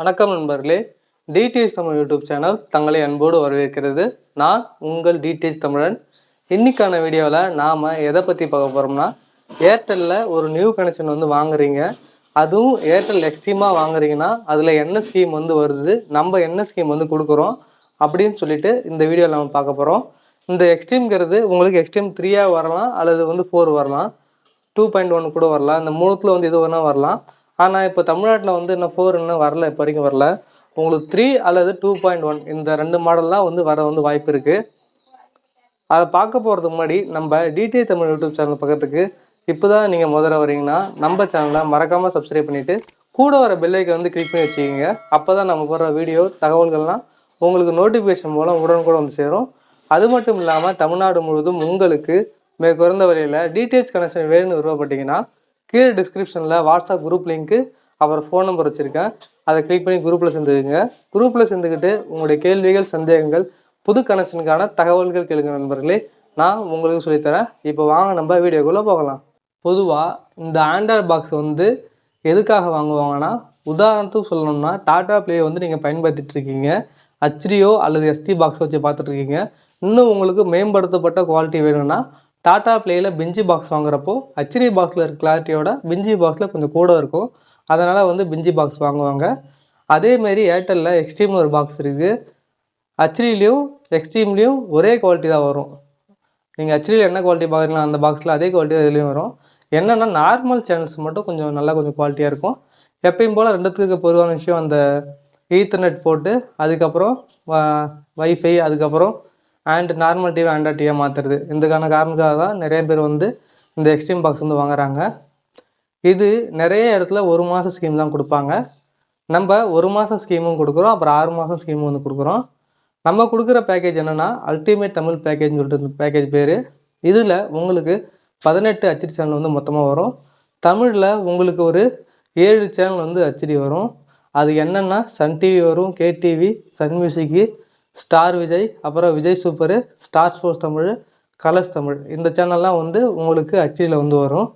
வணக்கம் நண்பர்களே. TDS Tamil YouTube channel தங்களை அன்போடு வரவேற்கிறது. நான் உங்கள் டிடிஎஸ் தமிழன். இன்னைக்கான வீடியோவில் நாம் எதை பற்றி பார்க்க போகிறோம்னா ஏர்டெல்லில் ஒரு நியூ கனெக்ஷன் வந்து வாங்குறீங்க. அதுவும் ஏர்டெல் எக்ஸ்ட்ரீமாக வாங்குறீங்கன்னா அதில் என்ன ஸ்கீம் வந்து வருது நம்ம என்ன ஸ்கீம் வந்து கொடுக்குறோம் அப்படின்னு சொல்லிட்டு இந்த வீடியோவில் நம்ம பார்க்க போகிறோம் இந்த எக்ஸ்ட்ரீம்ங்கிறது உங்களுக்கு எக்ஸ்ட்ரீம் த்ரீயாக வரலாம் அல்லது வந்து ஃபோர் வரலாம். டூ பாயிண்ட் ஒன் கூட வரலாம். இந்த மூணுத்தில் வந்து எது வேணால் வரலாம். ஆனால் இப்போ தமிழ்நாட்டில் வந்து இன்னும் ஃபோர் இன்னும் வரல இப்போ வரைக்கும் வரல. உங்களுக்கு த்ரீ அல்லது டூ பாயிண்ட் ஒன் இந்த ரெண்டு மாடல்லாம் வந்து வர வந்து வாய்ப்பு இருக்குது அதை பார்க்க போகிறதுக்கு முன்னாடி நம்ம டிடிஐ தமிழ் யூடியூப் சேனல் பக்கத்துக்கு இப்போ தான் நீங்கள் முதல்ல வரீங்கன்னா நம்ம சேனலை மறக்காமல் சப்ஸ்கிரைப் பண்ணிவிட்டு கூட வர பெல்லைக்கை வந்து கிளிக் பண்ணி வச்சுக்கிங்க. அப்போ தான் நம்ம போடுற வீடியோ தகவல்கள்லாம் உங்களுக்கு நோட்டிஃபிகேஷன் மூலம் உடனுக்குடன் வந்து சேரும். அது மட்டும் இல்லாமல் தமிழ்நாடு முழுவதும் உங்களுக்கு மிக குறைந்த வரையில் டிடிஹெச் கனெக்ஷன் வேணும்னு விருப்பப்பட்டீங்கன்னா கீழே டிஸ்கிரிப்ஷனில் வாட்ஸ்அப் குரூப் லிங்க்கு அவர் ஃபோன் நம்பர் வச்சுருக்கேன். அதை கிளிக் பண்ணி குரூப்பில் சேர்ந்துக்குங்க. குரூப்பில் சேர்ந்துக்கிட்டு உங்களுடைய கேள்விகள் சந்தேகங்கள் புது கனெக்ஷனுக்கான தகவல்கள் கேளுங்க நண்பர்களே. நான் உங்களுக்கு சொல்லித்தரேன். இப்போ வாங்க நம்ம வீடியோக்குள்ளே போகலாம். பொதுவாக இந்த ஆண்ட்ராய்ட் பாக்ஸ் வந்து எதுக்காக வாங்குவாங்கன்னா உதாரணத்துக்கு சொல்லணும்னா டாடா ப்ளே வந்து நீங்கள் பயன்படுத்திட்டு இருக்கீங்க. ஹச்டிஓ அல்லது எஸ்டி பாக்ஸ் வச்சு பார்த்துட்ருக்கீங்க இன்னும் உங்களுக்கு மேம்படுத்தப்பட்ட குவாலிட்டி வேணும்னா டாட்டா பிளேயில் பிஞ்சி பாக்ஸ் வாங்குறப்போ ஹச்டி பாக்ஸில் இருக்க கிளாரிட்டியோட பிஞ்சி பாக்ஸில் கொஞ்சம் கூட இருக்கும். அதனால் வந்து பிஞ்சி பாக்ஸ் வாங்குவாங்க. அதேமாரி ஏர்டெல்லில் எக்ஸ்ட்ரீம்னு ஒரு பாக்ஸ் இருக்குது ஹச்டிலையும் எக்ஸ்ட்ரீம்லேயும் ஒரே குவாலிட்டி தான் வரும். நீங்கள் ஹச்டியில் என்ன குவாலிட்டி பார்க்குறீங்களோ அந்த பாக்ஸில் அதே குவாலிட்டி தான் இதுலேயும் வரும். என்னென்னா நார்மல் சேனல்ஸ் மட்டும் கொஞ்சம் நல்லா கொஞ்சம் குவாலிட்டியாக இருக்கும். எப்பயும் போல் ரெண்டுத்துக்கு இருக்க பொதுவான விஷயம் அந்த ஈத்தர்நெட் போட்டு அதுக்கப்புறம் வைஃபை அதுக்கப்புறம் அண்ட் நார்மல் டிவி ஆண்ட்ராய்ட் டிவியாக மாற்றுறது இதுக்கான காரணத்துக்காக தான் நிறைய பேர் வந்து இந்த எக்ஸ்ட்ரீம் பாக்ஸ் வந்து வாங்குறாங்க. இது நிறைய இடத்துல ஒரு மாதம் ஸ்கீம் தான் கொடுப்பாங்க. நம்ம ஒரு மாதம் ஸ்கீமும் கொடுக்குறோம் அப்புறம் ஆறு மாதம் ஸ்கீமும் வந்து கொடுக்குறோம். நம்ம கொடுக்குற பேக்கேஜ் என்னென்னா அல்டிமேட் தமிழ் பேக்கேஜ்னு சொல்லிட்டு பேக்கேஜ் பேர். இதில் உங்களுக்கு பதினெட்டு அச்சடி சேனல் வந்து மொத்தமாக வரும். தமிழில் உங்களுக்கு ஒரு ஏழு சேனல் வந்து அச்சடி வரும். அது என்னென்னா சன் டிவி வரும் KTV Sun Music Star Vijay அப்புறம் Vijay Super Star Sports Tamil Colors Tamil. இந்த சேனல்லாம் வந்து உங்களுக்கு அச்சியில் வந்து வரும்.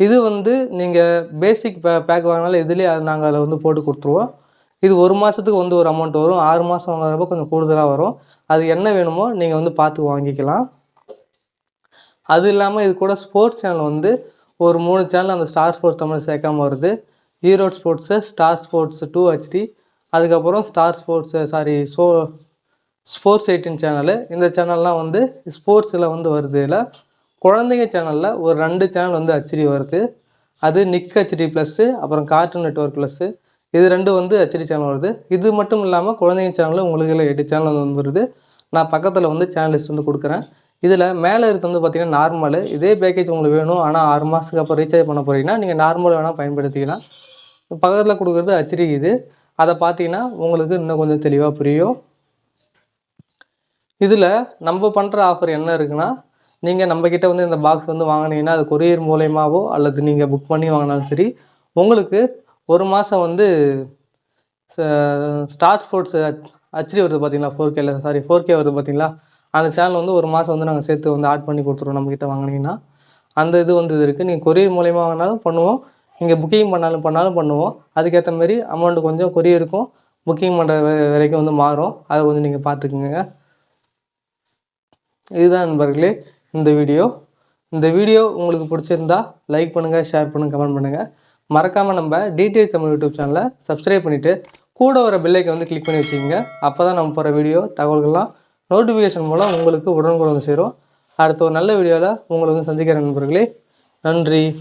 இது வந்து நீங்கள் பேசிக் பே பேக் வாங்கினாலும் இதுலேயே நாங்கள் அதில் வந்து போட்டு கொடுத்துருவோம். இது ஒரு மாதத்துக்கு வந்து ஒரு அமௌண்ட் வரும். ஆறு மாதம் வாங்குறப்ப கொஞ்சம் கூடுதலாக வரும். அது என்ன வேணுமோ நீங்கள் வந்து பார்த்து வாங்கிக்கலாம். அது இல்லாமல் இது கூட ஸ்போர்ட்ஸ் சேனல் வந்து ஒரு மூணு சேனல் அந்த ஸ்டார் ஸ்போர்ட்ஸ் தமிழ் சேர்க்காம வருது. Euro sports Star Sports two HD அதுக்கப்புறம் Star Sports sorry so Sports eighteen channel. இந்த சேனல்லாம் வந்து ஸ்போர்ட்ஸில் வந்து வருது குழந்தைங்க சேனலில் ஒரு ரெண்டு சேனல் வந்து ஹச்டி வருது. அது நிக் ஹெச்டி ப்ளஸ்ஸு அப்புறம் கார்ட்டூன் நெட்ஒர்க் ப்ளஸ்ஸு இது ரெண்டும் வந்து ஹச்டி சேனல் வருது. இது மட்டும் இல்லாமல் குழந்தைங்க சேனலில் உங்களுக்கு இல்லை எட்டு சேனல் வந்து வருது நான் பக்கத்தில் வந்து சேனல் லிஸ்ட் வந்து கொடுக்குறேன். இதில் மேலே இருக்கிறது வந்து பார்த்திங்கன்னா நார்மலு. இதே பேக்கேஜ் உங்களுக்கு வேணும். ஆனால் ஆறு மாதத்துக்கு அப்புறம் ரீசார்ஜ் பண்ண போகிறீங்கன்னா நீங்கள் நார்மல் வேணால் பயன்படுத்திக்கலாம். பக்கத்தில் கொடுக்குறது ஹச்டி இது. அதை பார்த்தீங்கன்னா உங்களுக்கு இன்னும் கொஞ்சம் தெளிவாக புரியும். இதில் நம்ம பண்ணுற ஆஃபர் என்ன இருக்குன்னா நீங்கள் நம்மக்கிட்ட வந்து இந்த பாக்ஸ் வந்து வாங்கினீங்கன்னா அது கொரியர் மூலயமாவோ அல்லது நீங்கள் புக் பண்ணி வாங்கினாலும் சரி உங்களுக்கு ஒரு மாதம் வந்து ஸ்டார் ஸ்போர்ட்ஸ் ஹச்டி வருது பார்த்தீங்களா ஃபோர் கேல சாரி ஃபோர் கே வருது பார்த்தீங்களா அந்த சேனல் வந்து ஒரு மாதம் வந்து நாங்கள் சேர்த்து வந்து ஆட் பண்ணி கொடுத்துருவோம் நம்மக்கிட்ட வாங்கினீங்கன்னா. அந்த இது வந்து இது இருக்குது நீங்கள் கொரியர் மூலயமா வாங்கினாலும் பண்ணுவோம். நீங்கள் புக்கிங் பண்ணாலும் பண்ணாலும் பண்ணுவோம். அதுக்கேற்ற மாதிரி அமௌண்ட்டு கொஞ்சம் கொரியருக்கும் புக்கிங் பண்ணுற வரைக்கும் வந்து மாறும். அதை கொஞ்சம் நீங்கள் பார்த்துக்குங்க இதுதான் நண்பர்களே இந்த வீடியோ. இந்த வீடியோ உங்களுக்கு பிடிச்சிருந்தா லைக் பண்ணுங்கள் ஷேர் பண்ணுங்கள் கமெண்ட் பண்ணுங்கள் மறக்காமல் நம்ம டிடிஎச் தமிழ் யூடியூப் சேனலை சப்ஸ்கிரைப் பண்ணிவிட்டு கூட வர பில்லைக்கு வந்து கிளிக் பண்ணி வச்சுக்கோங்க. அப்போ தான் நம்ம போகிற வீடியோ தகவல்கள்லாம் நோட்டிஃபிகேஷன் மூலம் உங்களுக்கு உடனுக்குடன் வந்து சேரும். அடுத்த ஒரு நல்ல வீடியோவில் உங்களை வந்து சந்திக்கிற நண்பர்களே. நன்றி.